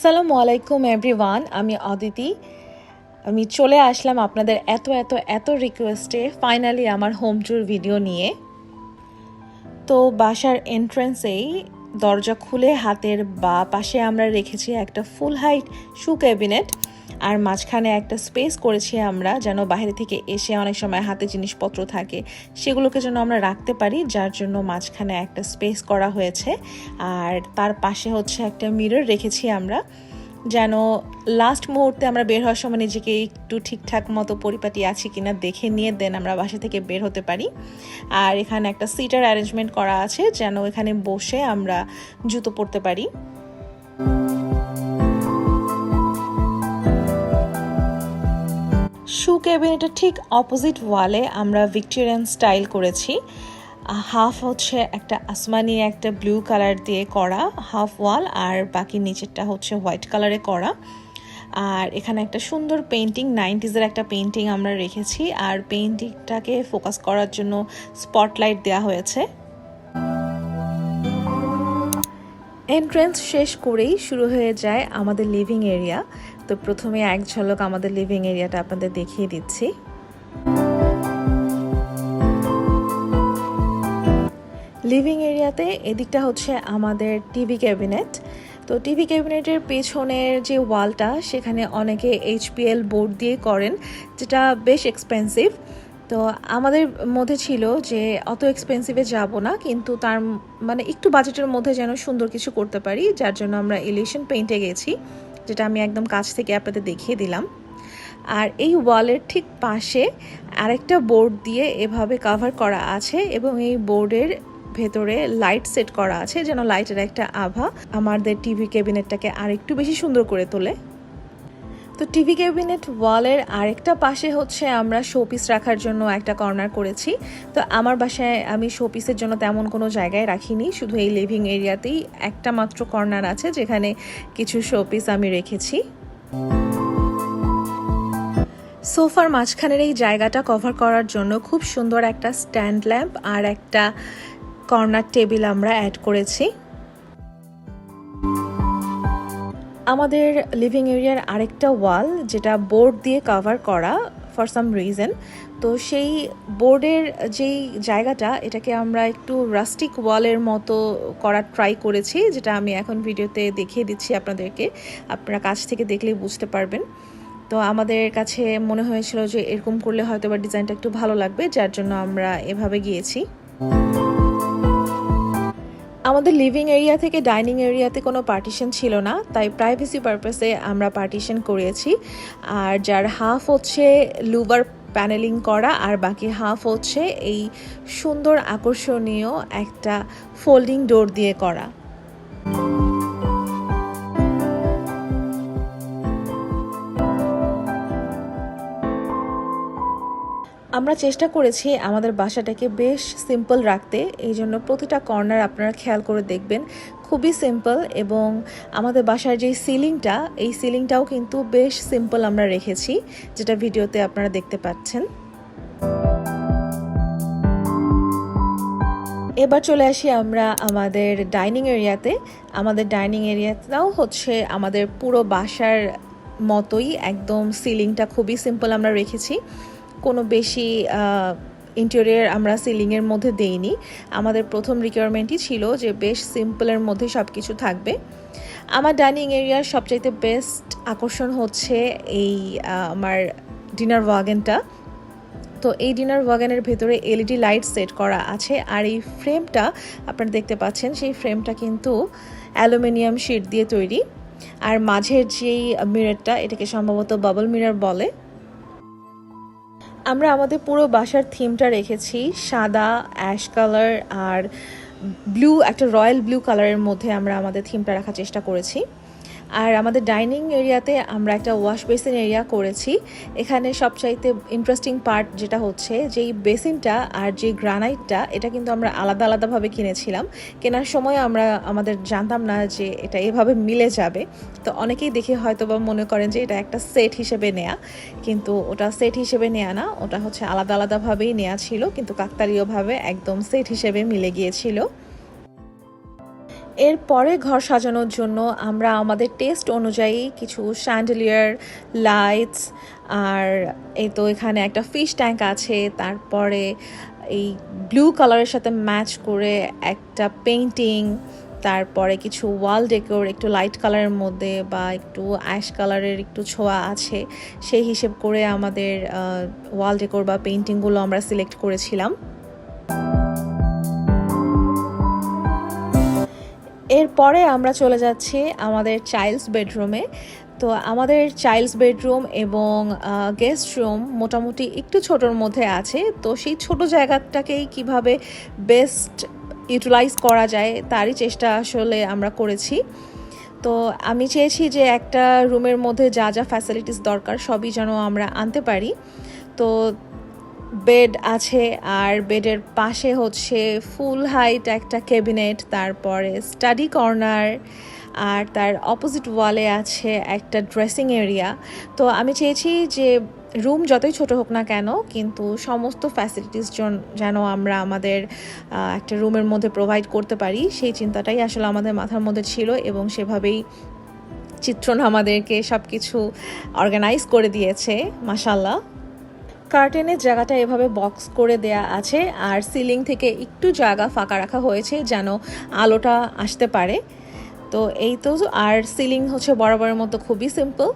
আসসালামু আলাইকুম এভরিওয়ান আমি অদিতি। আমি চলে আসলাম আপনাদের এত এত এত রিকোয়েস্টে ফাইনালি আমার হোম ট্যুর ভিডিও নিয়ে। তো বাসার এন্ট্রান্সেই দরজা খুলে হাতের বা পাশে আমরা রেখেছি একটা ফুল হাইট শু ক্যাবিনেট আর মাঝখানে একটা স্পেস করেছি আমরা যেন বাইরে থেকে এসে অনেক সময় হাতে জিনিসপত্র থাকে, সেগুলোকে যেন আমরা রাখতে পারি, যার জন্য মাঝখানে একটা স্পেস করা হয়েছে। আর তার পাশে হচ্ছে একটা মিরর রেখেছি আমরা, যেন লাস্ট মুহূর্তে আমরা বের হওয়ার সময় নিজেকে একটু ঠিকঠাক মতো পরিপাটি আছি কিনা দেখে নিয়ে দেন আমরা বাসা থেকে বের হতে পারি। আর এখানে একটা সিটার অ্যারেঞ্জমেন্ট করা আছে, যেন এখানে বসে আমরা জুতো পরতে পারি। ক্যাবিনেটের ঠিক অপোজিট ওয়ালে আমরা ভিক্টোরিয়ান স্টাইল করেছি। হাফ হচ্ছে একটা আসমানি একটা ব্লু কালার দিয়ে করা হাফ ওয়াল আর বাকি নিচেরটা হচ্ছে হোয়াইট কালারে করা। আর এখানে একটা সুন্দর পেন্টিং নাইনটিজের একটা পেন্টিং আমরা রেখেছি, আর পেন্টিংটাকে ফোকাস করার জন্য স্পটলাইট দেওয়া হয়েছে। এন্ট্রেন্স শেষ করেই শুরু হয়ে যায় আমাদের লিভিং এরিয়া তো প্রথমে এক ঝলক আমাদের লিভিং এরিয়াটা আপনাদের দেখিয়ে দিচ্ছি। লিভিং এরিয়াতে এদিকটা হচ্ছে আমাদের টিভি ক্যাবিনেট তো টিভি ক্যাবিনেটের পেছনের যে ওয়ালটা সেখানে অনেকে এইচপিএল বোর্ড দিয়ে করেন, যেটা বেশ এক্সপেন্সিভ তো আমাদের মধ্যে ছিল যে অত এক্সপেন্সিভে যাব না, কিন্তু তার মানে একটু বাজেটের মধ্যে যেন সুন্দর কিছু করতে পারি, যার জন্য আমরা ইলিশন পেইন্টে গেছি। যেটা আমি একদম কাছ থেকে আপনাদের দেখিয়ে দিলাম। আর এই ওয়ালের ঠিক পাশে আরেকটা বোর্ড দিয়ে এভাবে কাভার করা আছে এবং এই বোর্ডের ভেতরে লাইট সেট করা আছে যেন লাইটের একটা আভা আমাদের টিভি ক্যাবিনেটটাকে আরেকটু বেশি সুন্দর করে তোলে। তো টিভি ক্যাবিনেট ওয়ালের আরেকটা পাশে হচ্ছে আমরা শোপিস রাখার জন্য একটা কর্নার করেছি। তো আমার বাসায় আমি শোপিসের জন্য তেমন কোনো জায়গায় রাখিনি, শুধু এই লিভিং এরিয়াতেই একটা মাত্র কর্নার আছে যেখানে কিছু শোপিস আমি রেখেছি। সোফার মাঝখানের এই জায়গাটা কভার করার জন্য খুব সুন্দর একটা স্ট্যান্ড ল্যাম্প আর একটা কর্নার টেবিল আমরা অ্যাড করেছি। আমাদের লিভিং এরিয়ার আরেকটা ওয়াল যেটা বোর্ড দিয়ে কভার করা ফর সাম রিজন তো সেই বোর্ডের যেই জায়গাটা, এটাকে আমরা একটু রাস্টিক ওয়ালের মতো করার ট্রাই করেছি, যেটা আমি এখন ভিডিওতে দেখিয়ে দিচ্ছি আপনাদেরকে। আপনারা কাছ থেকে দেখলেই বুঝতে পারবেন। তো আমাদের কাছে মনে হয়েছিল যে এরকম করলে হয়তো বা ডিজাইনটা একটু ভালো লাগবে, যার জন্য আমরা এভাবে গিয়েছি। আমাদের লিভিং এরিয়া থেকে ডাইনিং এরিয়াতে কোনো পার্টিশন ছিল না, তাই প্রাইভেসি পারপাসে আমরা পার্টিশন করেছি। আর যার হাফ হচ্ছে লুবার প্যানেলিং করা, আর বাকি হাফ হচ্ছে এই সুন্দর আকর্ষণীয় একটা ফোল্ডিং ডোর দিয়ে করা। আমরা চেষ্টা করেছি আমাদের বাসাটাকে বেশ সিম্পল রাখতে। এই জন্য প্রতিটা কর্নার আপনারা খেয়াল করে দেখবেন, খুবই সিম্পল এবং আমাদের বাসার যে সিলিংটা এই সিলিংটাও কিন্তু বেশ সিম্পল আমরা রেখেছি, যেটা ভিডিওতে আপনারা দেখতে পাচ্ছেন। এবার চলে আসি আমরা আমাদের ডাইনিং এরিয়াতে আমাদের ডাইনিং এরিয়াটাও হচ্ছে আমাদের পুরো বাসার মতোই একদম সিলিংটা খুবই সিম্পল আমরা রেখেছি। কোনো বেশি ইন্টেরিয়ার আমরা সিলিংয়ের মধ্যে দেইনি। আমাদের প্রথম রিকোয়ারমেন্টই ছিল যে বেশ সিম্পলের মধ্যে সব কিছু থাকবে। আমার ডাইনিং এরিয়ার সবচাইতে বেস্ট আকর্ষণ হচ্ছে এই আমার ডিনার ওয়াগেনটা তো এই ডিনার ওয়াগানের ভেতরে এলইডি লাইট সেট করা আছে আর এই ফ্রেমটা আপনারা দেখতে পাচ্ছেন, সেই ফ্রেমটা কিন্তু অ্যালুমিনিয়াম শিট দিয়ে তৈরি। আর মাঝের যেই মিররটা এটাকে সম্ভবত বাবল মিরর বলে। আমরা আমাদের পুরো বাসার থিমটা রেখেছি, সাদা, অ্যাশ কালার আর ব্লু, একটা রয়্যাল ব্লু কালারের মধ্যে আমরা আমাদের থিমটা রাখার চেষ্টা করেছি। আর আমাদের ডাইনিং এরিয়াতে আমরা একটা ওয়াশ বেসিন এরিয়া করেছি। এখানে সবচাইতে ইন্টারেস্টিং পার্ট যেটা হচ্ছে, যেই বেসিনটা আর যে গ্রানাইটটা, এটা কিন্তু আমরা আলাদা আলাদাভাবে কিনেছিলাম। কেনার সময় আমরা আমাদের জানতাম না যে এটা এভাবে মিলে যাবে। তো অনেকেই দেখে হয়তো বা মনে করেন যে এটা একটা সেট হিসেবে নেয়া, কিন্তু ওটা সেট হিসেবে নেয়া না। ওটা হচ্ছে আলাদা আলাদাভাবেই নেওয়া ছিল, কিন্তু কাকতারীয়ভাবে একদম সেট হিসেবে মিলে গিয়েছিল। এরপরে ঘর সাজানোর জন্য আমরা আমাদের টেস্ট অনুযায়ী কিছু স্যান্ডেলিয়ার লাইটস আর এই তো এখানে একটা ফিশ ট্যাঙ্ক আছে, তারপরে এই ব্লু কালারের সাথে ম্যাচ করে একটা পেন্টিং তারপরে কিছু ওয়াল ডেকোর একটু লাইট কালারের মধ্যে বা একটু অ্যাশ কালারের একটু ছোঁয়া আছে, সেই হিসেব করে আমাদের ওয়াল ডেকোর বা পেন্টিংগুলো আমরা সিলেক্ট করেছিলাম। এরপরে আমরা চলে যাচ্ছি আমাদের চাইল্ডস বেডরুমে তো আমাদের চাইল্ডস বেডরুম এবং গেস্ট রুম মোটামুটি একটু ছোটোর মধ্যে আছে। তো সেই ছোট জায়গাটাকেই কীভাবে বেস্ট ইউটিলাইজ করা যায় তারই চেষ্টা আসলে আমরা করেছি। তো আমি চেয়েছি যে একটা রুমের মধ্যে যা যা ফ্যাসিলিটিস দরকার সবই যেন আমরা আনতে পারি। তো বেড আছে আর বেডের পাশে হচ্ছে ফুল হাইট একটা ক্যাবিনেট তারপরে স্টাডি কর্নার আর তার অপোজিট ওয়ালে আছে একটা ড্রেসিং এরিয়া তো আমি চেয়েছি যে রুম যতই ছোট হোক না কেন, কিন্তু সমস্ত ফ্যাসিলিটিস যেন আমরা আমাদের একটা রুমের মধ্যে প্রোভাইড করতে পারি, সেই চিন্তাটাই আসলে আমাদের মাথার মধ্যে ছিল এবং সেভাবেই চিত্রণ আমাদেরকে সব কিছু অর্গানাইজ করে দিয়েছে মাসাল্লাহ কার্টেনের জায়গাটা এভাবে বক্স করে দেয়া আছে, আর সিলিং থেকে একটু জায়গা ফাঁকা রাখা হয়েছে যেন আলোটা আসতে পারে। তো এই তো, আর সিলিং হচ্ছে বরাবরের মতো খুবই সিম্পল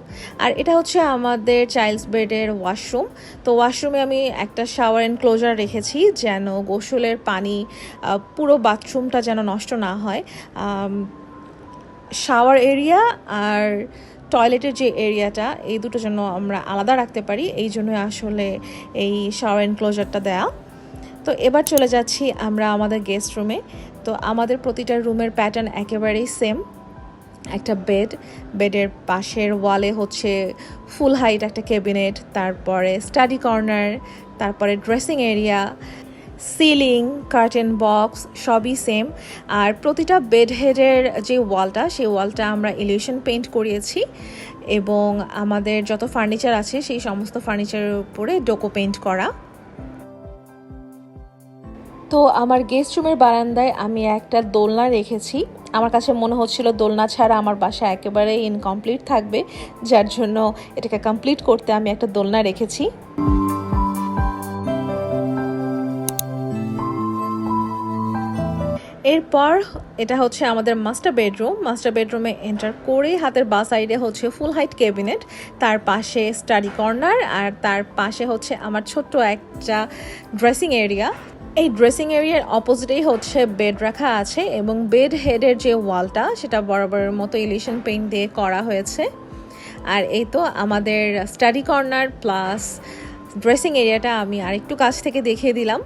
আর এটা হচ্ছে আমাদের চাইল্ডস বেডের ওয়াশরুম তো ওয়াশরুমে আমি একটা শাওয়ার এনক্লোজার রেখেছি যেন গোসলের পানি পুরো বাথরুমটা যেন নষ্ট না হয়। শাওয়ার এরিয়া আর টয়লেটের যে এরিয়াটা এই দুটো জন্য আমরা আলাদা রাখতে পারি। এই জন্য আসলে এই শাওয়ার এনক্লোজারটা দেয়া। তো এবার চলে যাচ্ছি আমরা আমাদের গেস্ট রুমে তো আমাদের প্রতিটা রুমের প্যাটার্ন একেবারেই সেম একটা বেড বেডের পাশের ওয়ালে হচ্ছে ফুল হাইট একটা ক্যাবিনেট তারপরে স্টাডি কর্নার তারপরে dressing area ceiling, curtain box, সবই সেম আর প্রতিটা বেড হেডের যে ওয়ালটা, সেই ওয়ালটা আমরা ইলিউশন পেন্ট করিয়েছি। এবং আমাদের যত ফার্নিচার আছে, সেই সমস্ত ফার্নিচারের উপরে ডোকো পেন্ট করা। তো আমার গেস্ট রুমের বারান্দায় আমি একটা দোলনা রেখেছি। আমার কাছে মনে হচ্ছিল দোলনা ছাড়া আমার বাসা একেবারে ইনকমপ্লিট থাকবে। যার জন্য এটাকে কমপ্লিট করতে আমি একটা দোলনা রেখেছি। এরপর এটা হচ্ছে আমাদের মাস্টার বেডরুম মাস্টার বেডরুমে এন্টার করেই হাতের বা সাইডে হচ্ছে ফুল হাইট ক্যাবিনেট তার পাশে স্টাডি কর্নার আর তার পাশে হচ্ছে আমার ছোট্ট একটা ড্রেসিং এরিয়া এই ড্রেসিং এরিয়ার অপোজিটেই হচ্ছে বেড রাখা আছে এবং বেড হেডের যে ওয়ালটা সেটা বরাবরের মতো ইলিশন পেইন্ট দিয়ে করা হয়েছে। আর এই তো আমাদের স্টাডি কর্নার প্লাস ড্রেসিং এরিয়াটা আমি আরেকটু কাছ থেকে দেখিয়ে দিলাম।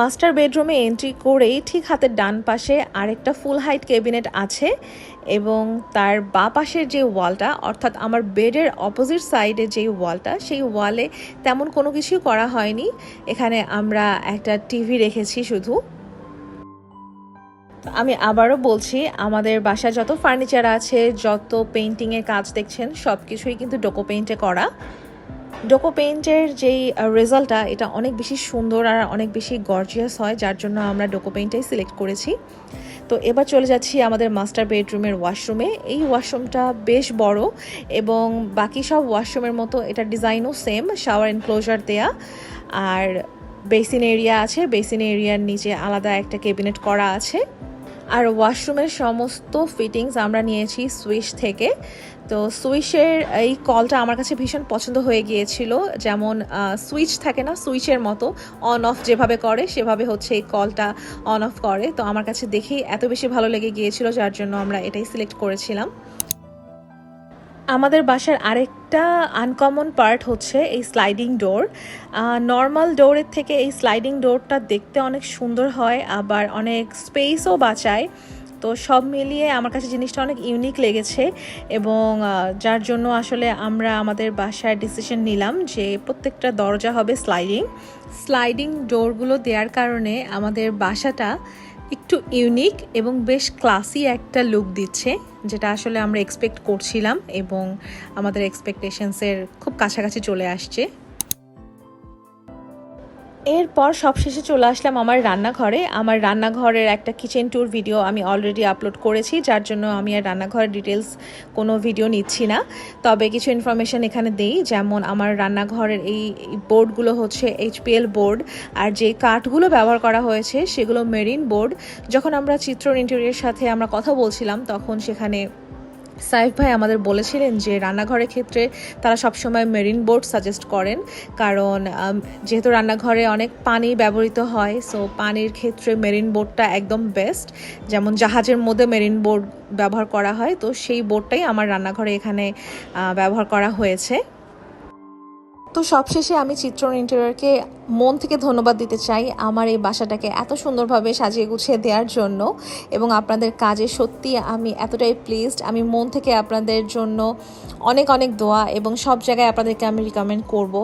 মাস্টার বেডরুমে এন্ট্রি করেই ঠিক হাতের ডান পাশে আরেকটা ফুল হাইট ক্যাবিনেট আছে এবং তার বা পাশের যে ওয়ালটা, অর্থাৎ আমার বেডের অপোজিট সাইডে যে ওয়ালটা, সেই ওয়ালে তেমন কোনো কিছুই করা হয়নি। এখানে আমরা একটা টিভি রেখেছি শুধু। আমি আবারও বলছি, আমাদের বাসায় যত ফার্নিচার আছে, যত পেন্টিংয়ের কাজ দেখছেন সব কিছুই কিন্তু ডোকো পেন্টে করা। ডোকো পেইন্টের যেই রেজাল্টটা এটা অনেক বেশি সুন্দর আর অনেক বেশি গর্জিয়াস হয়, যার জন্য আমরা ডোকো পেইন্টটাই সিলেক্ট করেছি। তো এবার চলে যাচ্ছি আমাদের মাস্টার বেডরুমের ওয়াশরুমে এই ওয়াশরুমটা বেশ বড় এবং বাকি সব ওয়াশরুমের মতো এটার ডিজাইনও সেম শাওয়ার এনক্লোজার দেয়া। আর বেসিন এরিয়া আছে বেসিন এরিয়ার নিচে আলাদা একটা ক্যাবিনেট করা আছে। আর ওয়াশরুমের সমস্ত ফিটিংস আমরা নিয়েছি সুইশ থেকে। তো সুইচের এই কলটা আমার কাছে ভীষণ পছন্দ হয়ে গিয়েছিল। যেমন সুইচ থাকে না, সুইচের মতো অন অফ যেভাবে করে, সেভাবে হচ্ছে এই কলটা অন অফ করে। তো আমার কাছে দেখেই এত বেশি ভালো লেগে গিয়েছিল, যার জন্য আমরা এটাই সিলেক্ট করেছিলাম। আমাদের বাসার আরেকটা আনকমন পার্ট হচ্ছে এই স্লাইডিং ডোর নর্মাল ডোরের থেকে এই স্লাইডিং ডোরটা দেখতে অনেক সুন্দর হয়, আবার অনেক স্পেসও বাঁচায়। তো সব মিলিয়ে আমার কাছে জিনিসটা অনেক ইউনিক লেগেছে এবং যার জন্য আসলে আমরা আমাদের বাসায় ডিসিশন নিলাম যে প্রত্যেকটা দরজা হবে স্লাইডিং স্লাইডিং ডোরগুলো দেওয়ার কারণে আমাদের বাসাটা একটু ইউনিক এবং বেশ ক্লাসি একটা লুক দিচ্ছে। যেটা আসলে আমরা এক্সপেক্ট করছিলাম এবং আমাদের এক্সপেকটেশনসের খুব কাছাকাছি চলে আসছে। এরপর সবশেষে চলে আসলাম আমার রান্নাঘরে। আমার রান্নাঘরের একটা কিচেন ট্যুর ভিডিও আমি অলরেডি আপলোড করেছি, যার জন্য আমি আর রান্নাঘরের ডিটেলস কোনো ভিডিও নিচ্ছি না। তবে কিছু ইনফরমেশন এখানে দিই, যেমন আমার রান্নাঘরের এই বোর্ডগুলো হচ্ছে এইচপিএল বোর্ড আর যে কাঠগুলো ব্যবহার করা হয়েছে সেগুলো মেরিন বোর্ড যখন আমরা চিত্র ইন্টেরিয়ার সাথে আমরা কথা বলছিলাম, তখন সেখানে সাইফ ভাই আমাদের বলেছিলেন যে রান্নাঘরের ক্ষেত্রে তারা সবসময় মেরিন বোর্ড সাজেস্ট করেন। কারণ যেহেতু রান্নাঘরে অনেক পানি ব্যবহৃত হয় সো পানির ক্ষেত্রে মেরিন বোর্ডটা একদম বেস্ট যেমন জাহাজের মধ্যে মেরিন বোর্ড ব্যবহার করা হয়, তো সেই বোর্ডটাই আমার রান্নাঘরে এখানে ব্যবহার করা হয়েছে। তো সবশেষে আমি চিত্রণ ইন্টেরিয়রকে মন থেকে ধন্যবাদ দিতে চাই আমার এই বাসাটাকে এত সুন্দরভাবে সাজিয়ে গুছিয়ে দেওয়ার জন্য এবং আপনাদের কাজে সত্যি আমি এতটাই প্লিজড আমি মন থেকে আপনাদের জন্য অনেক অনেক দোয়া এবং সব জায়গায় আপনাদেরকে আমি রিকমেন্ড করব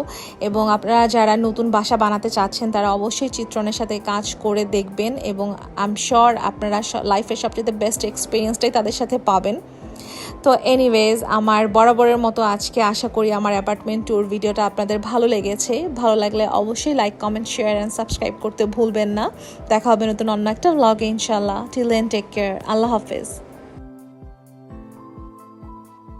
এবং আপনারা যারা নতুন বাসা বানাতে চাচ্ছেন, তারা অবশ্যই চিত্রণের সাথে কাজ করে দেখবেন এবং আই এম শিওর আপনারা লাইফের সবচেয়ে বেস্ট এক্সপিরিয়েন্সটাই তাদের সাথে পাবেন। তো এনিওয়েজ আমার বরাবরের মতো আজকে আশা করি আমার অ্যাপার্টমেন্ট ট্যুর ভিডিওটা আপনাদের ভালো লেগেছে। ভালো লাগলে অবশ্যই like comment share and subscribe করতে ভুলবেন না। দেখা হবে নতুন অন্য একটা ব্লগে ইনশাল্লাহ টিল দেন টেক কেয়ার আল্লাহ হাফেজ।